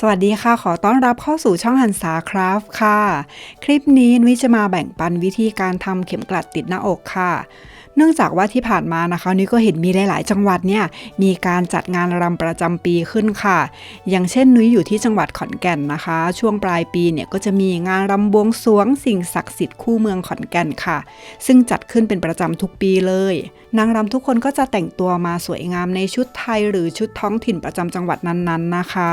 สวัสดีค่ะ ขอต้อนรับเข้าสู่ช่องหันษาคราฟค่ะ คลิปนี้นุ้ยจะมาแบ่งปันวิธีการทำเข็มกลัดติดหน้าอกค่ะ เนื่องจากว่าที่ผ่านมานะคะนุ้ก็เห็นมีหลาย ๆ จังหวัดเนี่ยมีการจัดงานรำประจำปีขึ้นค่ะ อย่างเช่นนุ้ยอยู่ที่จังหวัดขอนแก่นนะคะ ช่วงปลายปีเนี่ยก็จะมีงานรำบวงสรวง สิ่งศักดิ์สิทธิ์คู่เมืองขอนแก่นค่ะ ซึ่งจัดขึ้นเป็นประจำทุกปีเลย นางรำทุกคนก็จะแต่งตัวมาสวยงามในชุดไทย หรือชุดท้องถิ่นประจำจังหวัดนั้น ๆนะคะ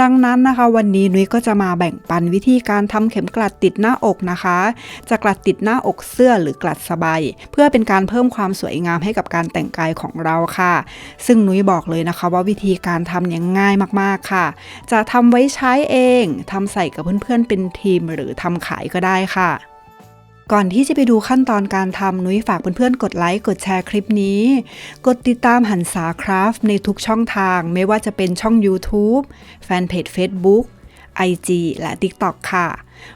ดังนั้นนะคะวันนี้นุ้ยก็จะมาแบ่งปันวิธีการทำเข็มกลัดติดหน้าอกนะคะ จะกลัดติดหน้าอกเสื้อหรือกลัดสบายเพื่อเป็นการเพิ่มความสวยงามให้กับการแต่งกายของเราค่ะ ซึ่งนุ้ยบอกเลยนะคะว่าวิธีการทำเนี่ยง่ายมากๆค่ะ จะทำไว้ใช้เองทำใส่กับเพื่อนๆเป็นทีมหรือทำขายก็ได้ค่ะก่อนที่จะไปดูขั้นตอนการทำนุ้ยฝากเพื่อนๆกดไลค์ กดแชร์คลิปนี้ กดติดตามหันษาคราฟในทุกช่องทาง ไม่ว่าจะเป็นช่อง YouTube แฟนเพจ Facebook IG และ TikTok ค่ะ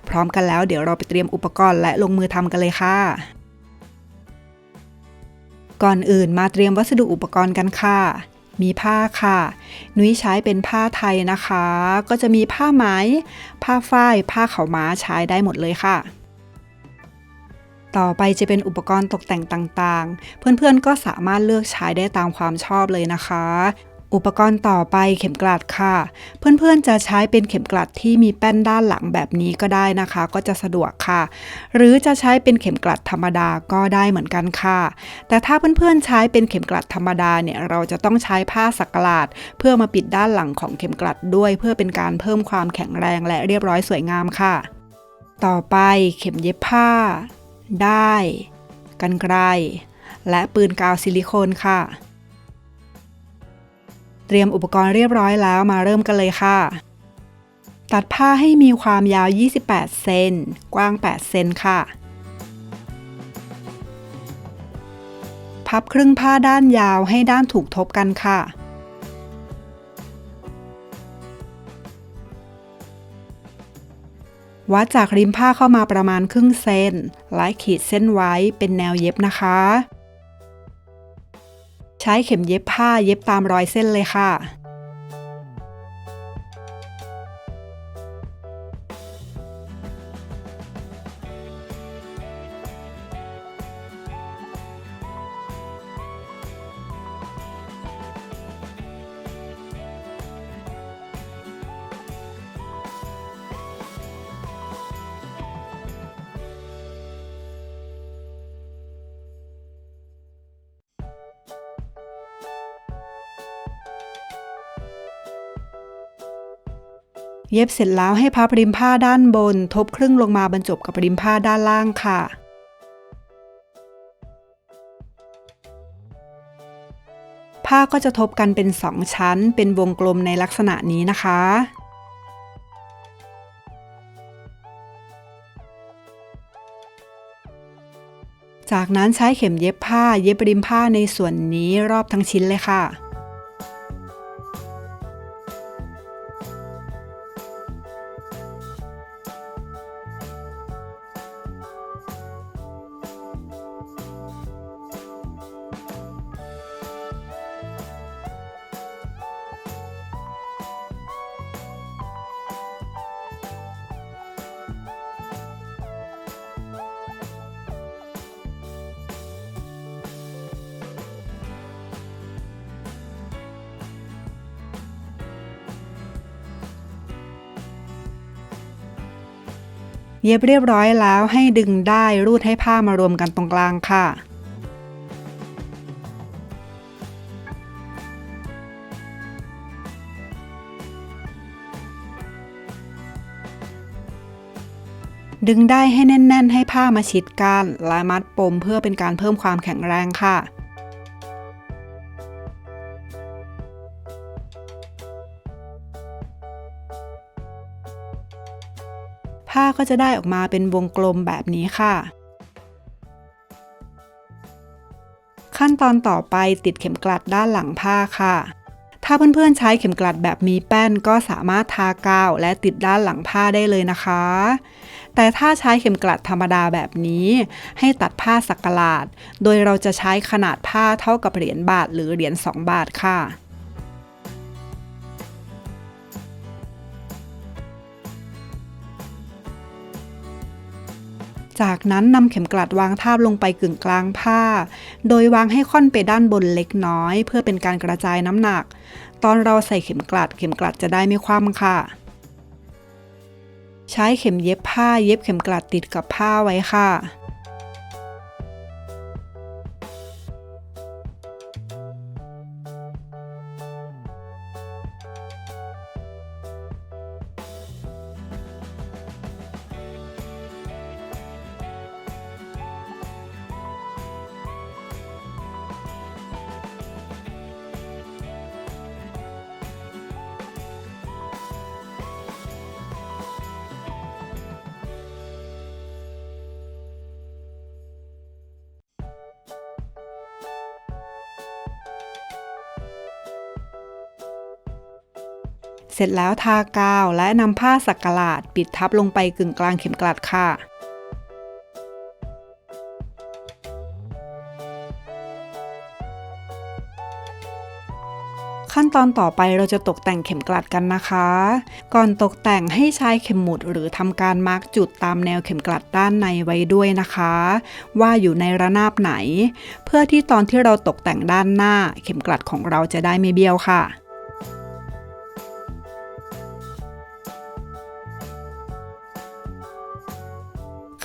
พร้อมกันแล้วเดี๋ยวเราไปเตรียมอุปกรณ์และลงมือทำกันเลยค่ะ ก่อนอื่นมาเตรียมวัสดุอุปกรณ์กันค่ะ มีผ้าค่ะ นุ้ยใช้เป็นผ้าไทยนะคะ ก็จะมีผ้าไหม ผ้าฝ้าย ผ้าเขาม้าใช้ได้หมดเลยค่ะ ต่อไปจะเป็นอุปกรณ์ตกแต่งต่างๆ เพื่อนๆก็สามารถเลือกใช้ได้ตามความชอบเลยนะคะ อุปกรณ์ต่อไปเข็มกลัดค่ะ เพื่อนๆจะใช้เป็นเข็มกลัดที่มีแป้นด้านหลังแบบนี้ก็ได้นะคะ ก็จะสะดวกค่ะ หรือจะใช้เป็นเข็มกลัดธรรมดาก็ได้เหมือนกันค่ะ แต่ถ้าเพื่อนๆใช้เป็นเข็มกลัดธรรมดาเนี่ยเราจะต้องใช้ผ้าสักหลาด เพื่อมาปิดด้านหลังของเข็มกลัดด้วย เพื่อเป็นการเพิ่มความแข็งแรงและเรียบร้อยสวยงามค่ะ ต่อไปเข็มเย็บผ้า ได้ กันไกล และปืนกาวซิลิโคนค่ะ เตรียมอุปกรณ์เรียบร้อยแล้วมาเริ่มกันเลยค่ะ ตัดผ้าให้มีความยาว 28 เซน กว้าง 8 เซนค่ะ พับครึ่งผ้าด้านยาวให้ด้านถูกทบกันค่ะ วัดจากริมผ้าเข้ามาประมาณครึ่งเซนและขีดเส้นไว้เป็นแนวเย็บนะคะ ใช้เข็มเย็บผ้าเย็บตามรอยเส้นเลยค่ะ เย็บเสร็จแล้วให้พับริมผ้าด้านบน ทบครึ่งลงมาบรรจบกับริมผ้าด้านล่างค่ะ ผ้าก็จะทบกันเป็นสองชั้น เป็นวงกลมในลักษณะนี้นะคะ จากนั้นใช้เข็มเย็บผ้าเย็บริมผ้าในส่วนนี้รอบทั้งชิ้นเลยค่ะ เย็บเรียบร้อยแล้วให้ดึงได้รูดให้ผ้ามารวมกันตรงกลางค่ะ ดึงได้ให้แน่น ๆ ให้ผ้ามาชิดกันและมัดปมเพื่อเป็นการเพิ่มความแข็งแรงค่ะ ผ้าก็จะได้ออกมาเป็นวงกลมแบบนี้ค่ะ ขั้นตอนต่อไปติดเข็มกลัดด้านหลังผ้าค่ะ ถ้าเพื่อนๆใช้เข็มกลัดแบบมีแป้นก็สามารถทากาวและติดด้านหลังผ้าได้เลยนะคะ แต่ถ้าใช้เข็มกลัดธรรมดาแบบนี้ ให้ตัดผ้าสักหลาด โดยเราจะใช้ขนาดผ้าเท่ากับเหรียญบาทหรือเหรียญ2บาทค่ะ จากนั้นนำเข็มกลัดวางทาบลงไปกึ่งกลางผ้า โดยวางให้ค่อนไปด้านบนเล็กน้อย เพื่อเป็นการกระจายน้ำหนัก ตอนเราใส่เข็มกลัด เข็มกลัดจะได้ไม่คว่ำค่ะ ใช้เข็มเย็บผ้าเย็บเข็มกลัดติดกับผ้าไว้ค่ะ เสร็จแล้วทากาวและนำผ้าสักหลาดปิดทับลงไปกึ่งกลางเข็มกลัดค่ะ ขั้นตอนต่อไปเราจะตกแต่งเข็มกลัดกันนะคะ ก่อนตกแต่งให้ใช้เข็มหมุดหรือทำการมาร์กจุดตามแนวเข็มกลัดด้านในไว้ด้วยนะคะ ว่าอยู่ในระนาบไหน เพื่อที่ตอนที่เราตกแต่งด้านหน้า เข็มกลัดของเราจะได้ไม่เบี้ยวค่ะ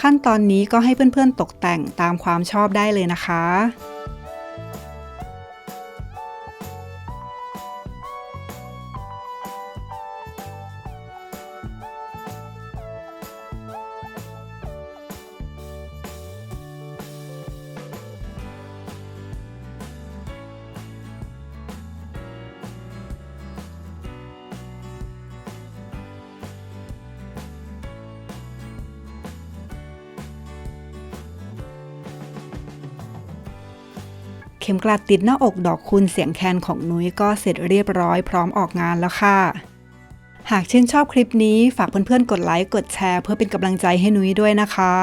ขั้นตอนนี้ก็ให้เพื่อนๆตกแต่งตามความชอบได้เลยนะคะ เข็มกลัดติดหน้าอกดอกคูณเสียงแคนของนุ้ยก็เสร็จเรียบร้อยพร้อมออกงานแล้วค่ะ หากชื่นชอบคลิปนี้ฝากเพื่อนๆกดไลค์กดแชร์เพื่อเป็นกำลังใจให้นุ้ยด้วยนะคะ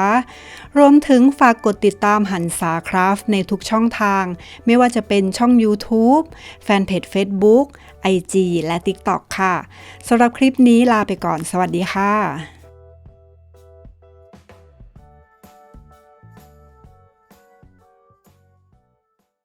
รวมถึงฝากกดติดตามหันษาคราฟในทุกช่องทาง ไม่ว่าจะเป็นช่อง YouTube แฟนเพจ Facebook IG และ TikTok ค่ะสำหรับคลิปนี้ลาไปก่อน สวัสดีค่ะ